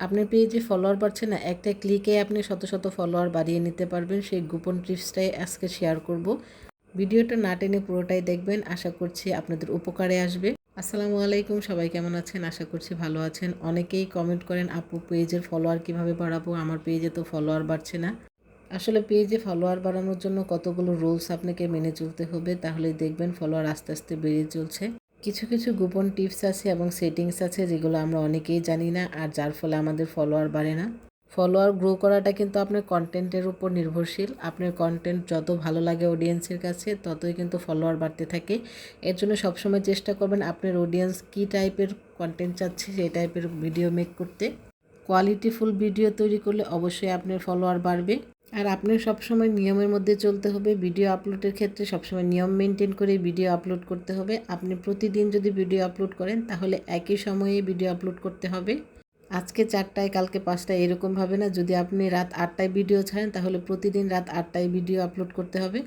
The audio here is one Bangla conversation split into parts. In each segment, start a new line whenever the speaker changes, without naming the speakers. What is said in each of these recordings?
আপনার পেজে ফলোয়ার বাড়ছে না, একটা ক্লিকে আপনি শত শত ফলোয়ার বাড়িয়ে নিতে পারবেন, সেই গোপন টিপসটাই আজকে শেয়ার করব। ভিডিওটা না টেনে পুরোটাই দেখবেন, আশা করছি আপনাদের উপকারে আসবে। আসসালামু আলাইকুম, সবাই কেমন আছেন? আশা করছি ভালো আছেন। অনেকেই কমেন্ট করেন, আপু, পেজের ফলোয়ার কীভাবে বাড়াবো? আমার পেজে তো ফলোয়ার বাড়ছে না। আসলে পেজে ফলোয়ার বাড়ানোর জন্য কতগুলো রুলস আপনাকে মেনে চলতে হবে তাহলে দেখবেন ফলোয়ার আস্তে আস্তে বেড়ে চলছে। কিছু কিছু গোপন টিপস আছে এবং সেটিংস আছে যেগুলো আমরা অনেকেই জানি না আর যার ফলে আমাদের ফলোয়ার বাড়ে না। ফলোয়ার গ্রো করাটা কিন্তু আপনার কন্টেন্টের উপর নির্ভরশীল। আপনার কন্টেন্ট যত ভালো লাগে অডিয়েন্সের কাছে, ততই কিন্তু ফলোয়ার বাড়তে থাকে। এর জন্য সবসময় চেষ্টা করবেন আপনার অডিয়েন্স কী টাইপের কন্টেন্ট চাচ্ছে সেই টাইপের ভিডিও মেক করতে। কোয়ালিটিফুল ভিডিও তৈরি করলে অবশ্যই আপনার ফলোয়ার বাড়বে। আর আপনার সবসময় নিয়মের মধ্যে চলতে হবে। ভিডিও আপলোডের ক্ষেত্রে সবসময় নিয়ম মেনটেন করে ভিডিও আপলোড করতে হবে। আপনি প্রতিদিন যদি ভিডিও আপলোড করেন, তাহলে একই সময়ে ভিডিও আপলোড করতে হবে। আজকে চারটায়, কালকে পাঁচটায় এরকম ভাবে না। যদি আপনি রাত আটটায় ভিডিও ছাড়েন, তাহলে প্রতিদিন রাত আটটায় ভিডিও আপলোড করতে হবে।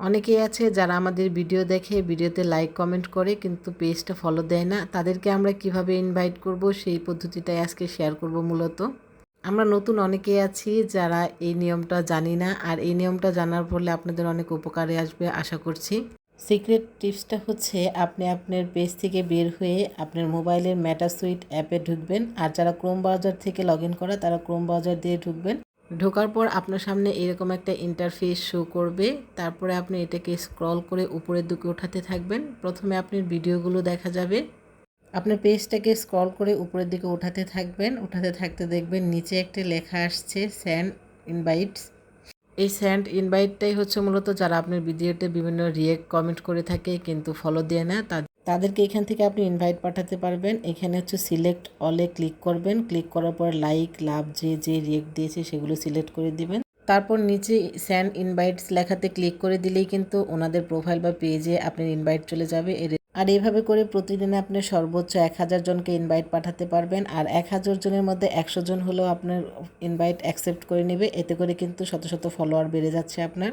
অনেকেই আছে যারা আমাদের ভিডিও দেখে, ভিডিওতে লাইক কমেন্ট করে, কিন্তু পেজটা ফলো দেয় না। তাদেরকে আমরা কীভাবে ইনভাইট করব, সেই পদ্ধতিটাই আজকে শেয়ার করব মূলত। আমরা নতুন অনেকেই আছি যারা এই নিয়মটা জানি না, আর এই নিয়মটা জানার ফলে আপনাদের অনেক উপকারে আসবে আশা করছি। সিক্রেট টিপসটা হচ্ছে আপনি আপনার পেজ থেকে বের হয়ে আপনার মোবাইলের ম্যাটা সুইট অ্যাপে ঢুকবেন, আর যারা ক্রোম ব্রাউজার থেকে লগ ইন করা তারা ক্রোম ব্রাউজার দিয়ে ঢুকবেন। ঢোকার পর আপনার সামনে এরকম একটা ইন্টারফেস শো করবে, তারপরে আপনি এটাকে স্ক্রল করে উপরের দিকে ওঠাতে থাকবেন। প্রথমে আপনার ভিডিওগুলো দেখা যাবে। আপনার পেজটাকে স্ক্রল করে উপরের দিকে উঠাতে থাকবেন। উঠাতে থাকতে দেখবেন নিচে একটা লেখা আসছে স্যান্ড ইনভাইটস এই স্যান্ড ইনভাইটটাই হচ্ছে মূলত যারা আপনার ভিডিওতে বিভিন্ন রিয়েক্ট কমেন্ট করে থাকে কিন্তু ফলো দেয় না তাদেরকে এখান থেকে আপনি ইনভাইট পাঠাতে পারবেন। এখানে হচ্ছে সিলেক্ট অলে ক্লিক করবেন। ক্লিক করার পর লাইক লাভ যে যে রিয়েক্ট দিয়েছে সেগুলো সিলেক্ট করে দিবেন। তারপর নিচে স্যান্ড ইনভাইটস লেখাতে ক্লিক করে দিলেই কিন্তু ওনাদের প্রোফাইল বা পেজে আপনার ইনভাইট চলে যাবে। এর আর এভাবে করে প্রতিদিন আপনি সর্বোচ্চ এক হাজার জনকে ইনভাইট পাঠাতে পারবেন। আর এক হাজার জনের মধ্যে একশো জন হলেও আপনার ইনভাইট অ্যাকসেপ্ট করে নেবে। এতে করে কিন্তু শত শত ফলোয়ার বেড়ে যাচ্ছে আপনার।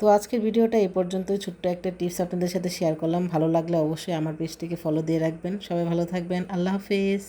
তো আজকের ভিডিওটা এ পর্যন্তই। ছোট্ট একটা টিপস আপনাদের সাথে শেয়ার করলাম। ভালো লাগলে অবশ্যই আমার পেজটিকে ফলো দিয়ে রাখবেন। সবাই ভালো থাকবেন। আল্লাহ হাফিজ।